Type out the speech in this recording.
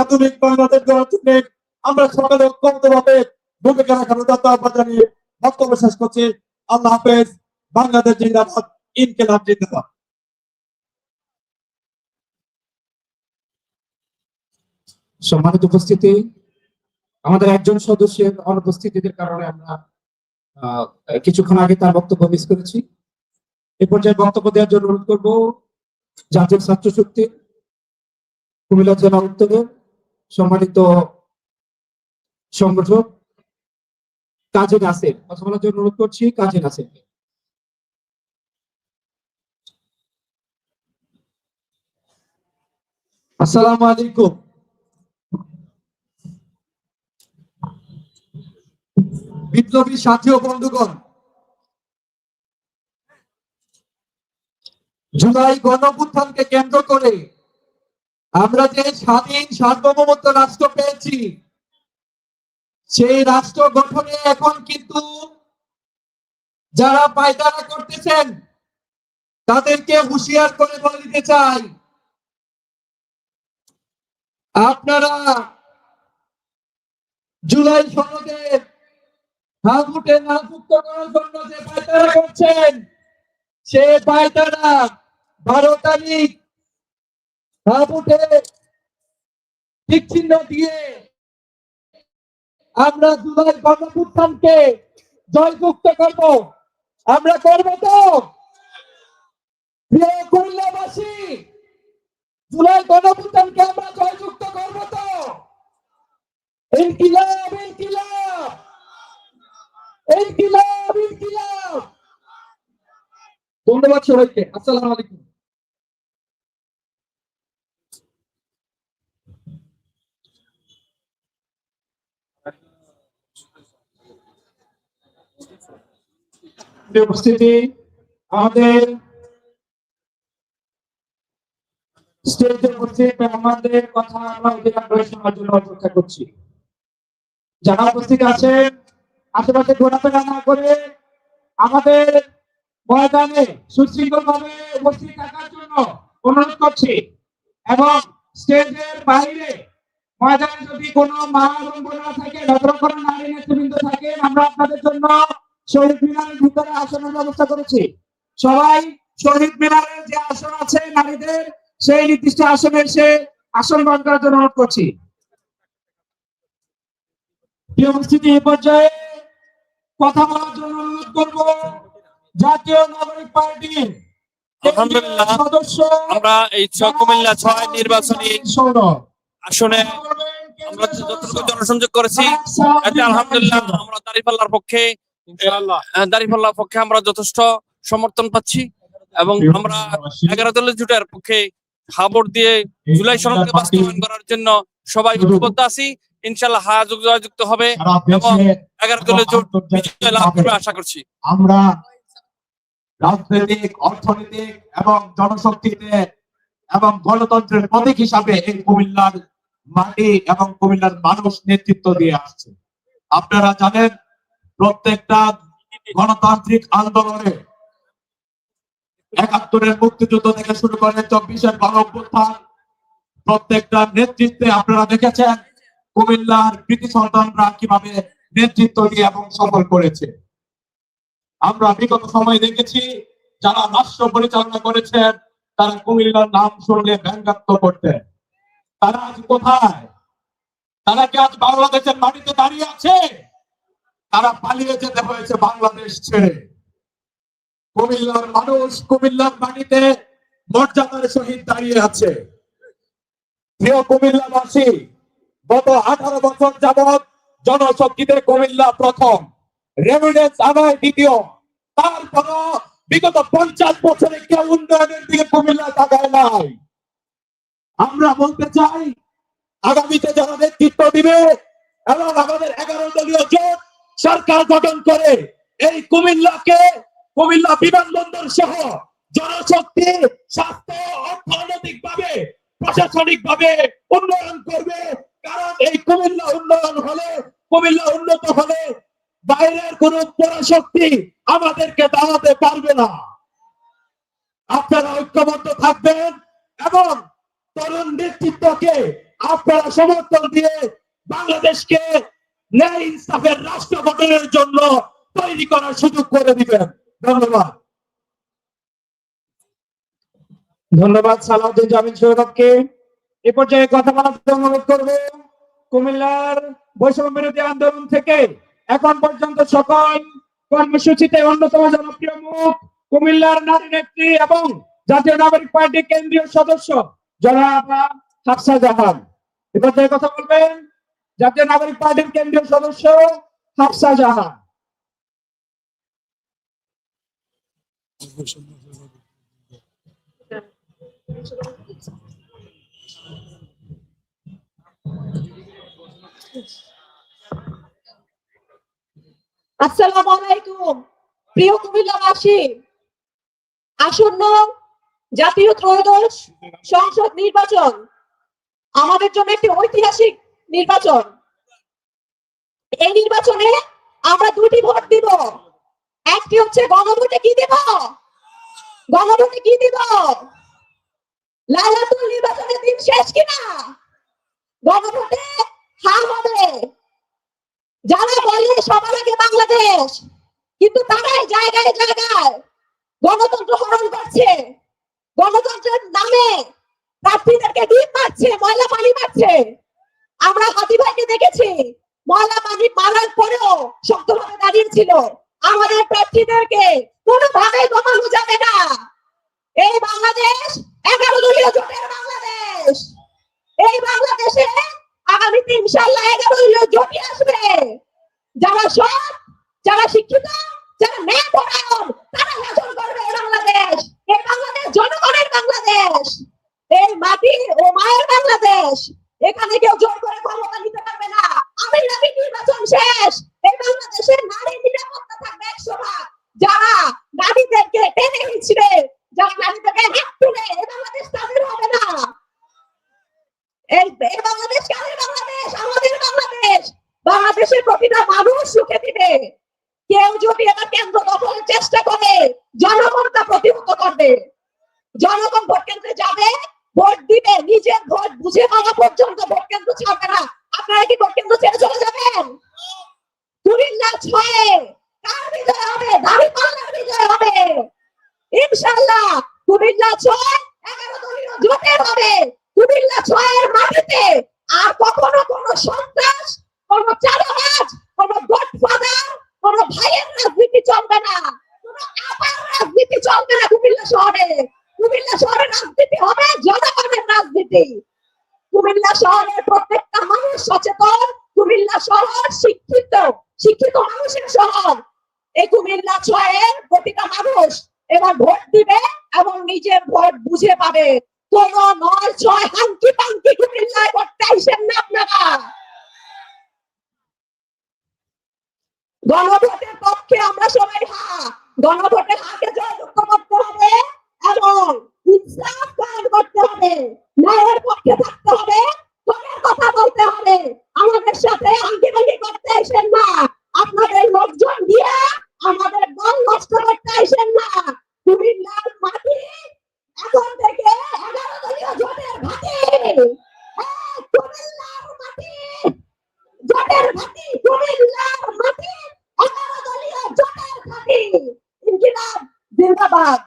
আধুনিক বাংলাদেশ আমরা সকলে ঐক্যবদ্ধ ভাবে ভূমিকা রাখার জানিয়ে বক্তব্য শেষ করছি। আল্লাহ হাফেজ। বাংলাদেশ জিন্দাবাদ। ইনকেলাব জিন্দাবাদ। সম্মানিত উপস্থিতি, আমাদের একজন সদস্যের অনুপস্থিতির কারণে আমরা কিছুক্ষণ আগে তার বক্তব্য মিস করেছি। এ পর্যায়ে বক্তব্য দেওয়ার জন্য অনুরোধ করব জাতীয় ছাত্র শক্তি কুমিল্লা জেলা উত্তরের সম্মানিত সংগঠক কাজী নাসির। কথা বলার জন্য অনুরোধ করছি, কাজী নাসির আসসালামু আলাইকুম। বিপ্লবী সাথী ও বন্ধুগণ, জুলাই গণপুত্থানকে কেন্দ্র করে আমরা যে স্বাধীন সার্বভৌমত্ব রাষ্ট্র পেয়েছি, সেই রাষ্ট্র গঠনে এখন কিন্তু যারা পায়তারা করতেছেন, তাদেরকে হুঁশিয়ার করে বলে দিতে চাই। আপনারা জুলাই সনদের হাগুটে নাযুক্ত করার জন্য যে পায়তারা করছেন, সে পায়তারা বারো তারিখ হাগুটে ঠিক চিহ্ন দিয়ে আমরা জুলাই গণপুত্থানকে জয়যুক্ত করব। আমরা করব তো? আমরা জয়যুক্ত করব তো? ধন্যবাদ সবাইকে। আসসালামু আলাইকুম। উপস্থিতি আমাদের স্টেজে উপস্থিত আমাদের কথা আমরা অধিকার জন্য অপেক্ষা করছি। যারা উপস্থিত আছেন, আশেপাশে ঘোরাফেরা না করে আমাদের ময়দানে উপস্থিত থাকার জন্য অনুরোধ করছি এবং স্টেজের বাইরে ময়দানে যদি কোনো মা এবং নারী নেতৃবৃন্দ থাকে আমরা আপনাদের জন্য শহীদ মিনারের ভিতরে আসনের ব্যবস্থা করেছি। সবাই শহীদ মিনারের যে আসন আছে নারীদের সেই নির্দিষ্ট আসনে এসে আসন গ্রহণ করার জন্য অনুরোধ করছি। প্রিয় উপস্থিতি এই পর্যায়ে কথা বলার জন্য অনুরোধ করব জাতীয় নাগরিক পার্টির আলহামদুলিল্লাহ, আমরা এই ছয় কুমিল্লা ছয় নির্বাচনী আসনে আমরা যতটুকু জনসংযোগ করেছি। আলহামদুলিল্লাহ আমরা দাঁড়িপাল্লার পক্ষে আহ, দাঁড়িপাল্লার পক্ষে আমরা যথেষ্ট সমর্থন পাচ্ছি এবং আমরা এগারো দলের জুটের পক্ষে হাবর দিয়ে জুলাই সনদকে বাস্তবায়ন করার জন্য সবাই ঐক্যবদ্ধ আছি। ইনশাল্লাহ হা যুক্ত হবে এবং এগারো দলের জোট বিজয় লাভ করবে আশা করছি। আমরা রাজনৈতিক অর্থনৈতিক এবং জনশক্তিতে এবং গণতন্ত্রের প্রতীক হিসাবে এই কুমিল্লার মাটি এবং কুমিল্লার মানুষ নেতৃত্ব দিয়ে আসছে। আপনারা জানেন প্রত্যেকটা গণতান্ত্রিক আন্দোলনে একাত্তরের মুক্তিযুদ্ধ থেকে শুরু করে চব্বিশের গণ অভ্যুত্থান প্রত্যেকটা নেতৃত্বে আপনারা দেখেছেন কুমিল্লার কৃতি সন্তানরা কীভাবে নেতৃত্ব দিয়ে এবং সফল করেছে। আমরা বিগত সময় দেখেছি যারা রাষ্ট্র পরিচালনা করেছেন, তারা কুমিল্লার নাম শুনলে ব্যঙ্গাত্ম করতেন তারা আজ কোথায়? তারা কি আজ বাংলাদেশের মাটিতে দাঁড়িয়ে আছে? তারা পালিয়ে যেতে হয়েছে বাংলাদেশ ছেড়ে। কুমিল্লার মানুষ কুমিল্লার মাটিতে মর্যাদার সহিত দাঁড়িয়ে আছে। প্রিয় কুমিল্লাবাসী, গত আঠারো বছর যাবৎ জনশক্তিতে কুমিল্লা প্রথম, রেমিডেন্স আদায় দ্বিতীয়। তারপরও বিগত পঞ্চাশ বছরে কেউ উন্নয়নের দিকে কুমিল্লা তাকায় নাই। আমরা বলতে চাই, আগামীতে যারা নেতৃত্ব দিবে, এবং আমাদের এগারো দলীয় জোট সরকার গঠন করে এই কুমিল্লাকে কুমিল্লা বিমানবন্দর সহ জনশক্তি, স্বাস্থ্য অর্থনৈতিক ভাবে প্রশাসনিক ভাবে উন্নয়ন করবে। কারণ এই কুমিল্লা উন্নয়ন হলে, কুমিল্লা উন্নত হলে বাইরের কোন পরাশক্তি আমাদেরকে দাঁড়াতে পারবে না। আপনারা ঐক্যবদ্ধ থাকবেন এবং তরুণ নেতৃত্বকে আপনারা সমর্থন দিয়ে বাংলাদেশকে ন্যায় ইনসাফের রাষ্ট্র গঠনের জন্য তৈরি করার সুযোগ করে দিবেন। ধন্যবাদ। ধন্যবাদ, সালাউদ্দিন জামিল সৈয়দকে। এ পর্যায়ে কথা বলার অনুরোধ করব, কুমিল্লার বৈষম্য বিরোধী আন্দোলন থেকে এখন পর্যন্ত সকল কর্মসূচিতে অন্যতম জনপ্রিয় মুখ কুমিল্লার নারী নেত্রী এবং জাতীয় নাগরিক পার্টির কেন্দ্রীয় সদস্য জনাব হাফসা জাহান এ পর্যায়ে কথা বলবেন জাতীয় নাগরিক পার্টির কেন্দ্রীয় সদস্য হাফসা জাহান। আসসালামু আলাইকুম। প্রিয় কুমিল্লাবাসী আসন্ন জাতীয় ত্রয়োদশ সংসদ নির্বাচন আমাদের জন্য একটি ঐতিহাসিক নির্বাচন। এই নির্বাচনে আমরা দুটি ভোট দিব। একটি হচ্ছে গণভোটে কি দিব? গণভোটে কি দিব? লাইলাতুল নির্বাচনের দিন শেষ কিনা? গণভোটে হা হবে। যারা বলে সবার আগে বাংলাদেশ, কিন্তু তারাই জায়গায় জায়গায় গণতন্ত্র হরণ করছে। গণতন্ত্রের নামে প্রার্থীদেরকে ডিম মারছে, ময়লা পানি মারছে। আমরা হাতি ভাইকে দেখেছি। ময়লা পানি মারার পরেও শক্তভাবে দাঁড়িয়েছিল আমাদের প্রার্থীদেরকে কোনোভাবে কমানো যাবে না। এই বাংলাদেশ, এগারো দলীয় জোটের বাংলাদেশ। এই বাংলাদেশে আগামীতে ইনশাল্লাহ এগারো দলীয় জোটই আসবে। যারা সৎ, যারা শিক্ষিত, যারা ন্যায় পরায়ণ, তারা শাসন করবে এই বাংলাদেশ। এই বাংলাদেশ জনগণের বাংলাদেশ। এই মাটি ও মায়ের বাংলাদেশ। এখানে কেউ জোর করে ক্ষমতা নিতে পারবে না। আমি নাকি নির্বাচন শেষ। এই বাংলাদেশের নারী নিরাপত্তা থাকবে একশো ভাগ যারা নারীদেরকে টেনে হিঁচড়ে যারা নারীদেরকে হাত তুলে এই বাংলাদেশ তাদের হবে না। বাংলাদেশ বাংলাদেশ? বাংলাদেশ। জনগণ ভোট কেন্দ্রে যাবে ভোট দিবে, নিজের ভোট বুঝে পাওয়া পর্যন্ত ভোট কেন্দ্র ছাড়বে না। আপনারা কি ভোট কেন্দ্র ছেড়ে চলে যাবেন? কুমিল্লা ছয়ে কার বিজয় হবে? দাবি বিজয় হবে। ইনশাল্লাহ কুমিল্লা ছয় জোটের হবে। কুমিল্লা ছয়ের আর কখনো কোনো সন্ত্রাস, কোনো কোনো কোনো না। কোনো না কুমিল্লা শহরে। কুমিল্লা শহরের রাজনীতি হবে, জনগণের রাজনীতি। কুমিল্লা শহরের প্রত্যেকটা মানুষ সচেতন, কুমিল্লা শহর শিক্ষিত শিক্ষিত মানুষের শহর। এই কুমিল্লা ছয়ের প্রতিটা মানুষ এবার ভোট দিবে এবং নিজের ভোট বুঝে পাবে। কোন নয় ছয় হাঙ্কি পাঙ্কি কুমিল্লায় করতে আইসেন না আপনারা। গণভোটের পক্ষে আমরা সবাই হা, গণভোটে হাকে জয়যুক্ত করতে হবে। এবং ইনসাফ কায়েম করতে হবে। ন্যায়ের পক্ষে থাকতে হবে হকের কথা বলতে হবে। আমাদের সাথে পাঙ্কি করতে আইসেন না। আপনাদের লোকজন দিয়ে আমাদের দল নষ্ট করতে আইসেন না। কুমিল্লার মাটি এখন থেকে এগারো দলীয় জোটের ঘাটে হ্যাঁ, কুমিল্লার মাটি জোটের ঘাটি কুমিল্লার মাটি এগারো দলীয় জোটের ঘাটি ইনকিলাব জিন্দাবাদ।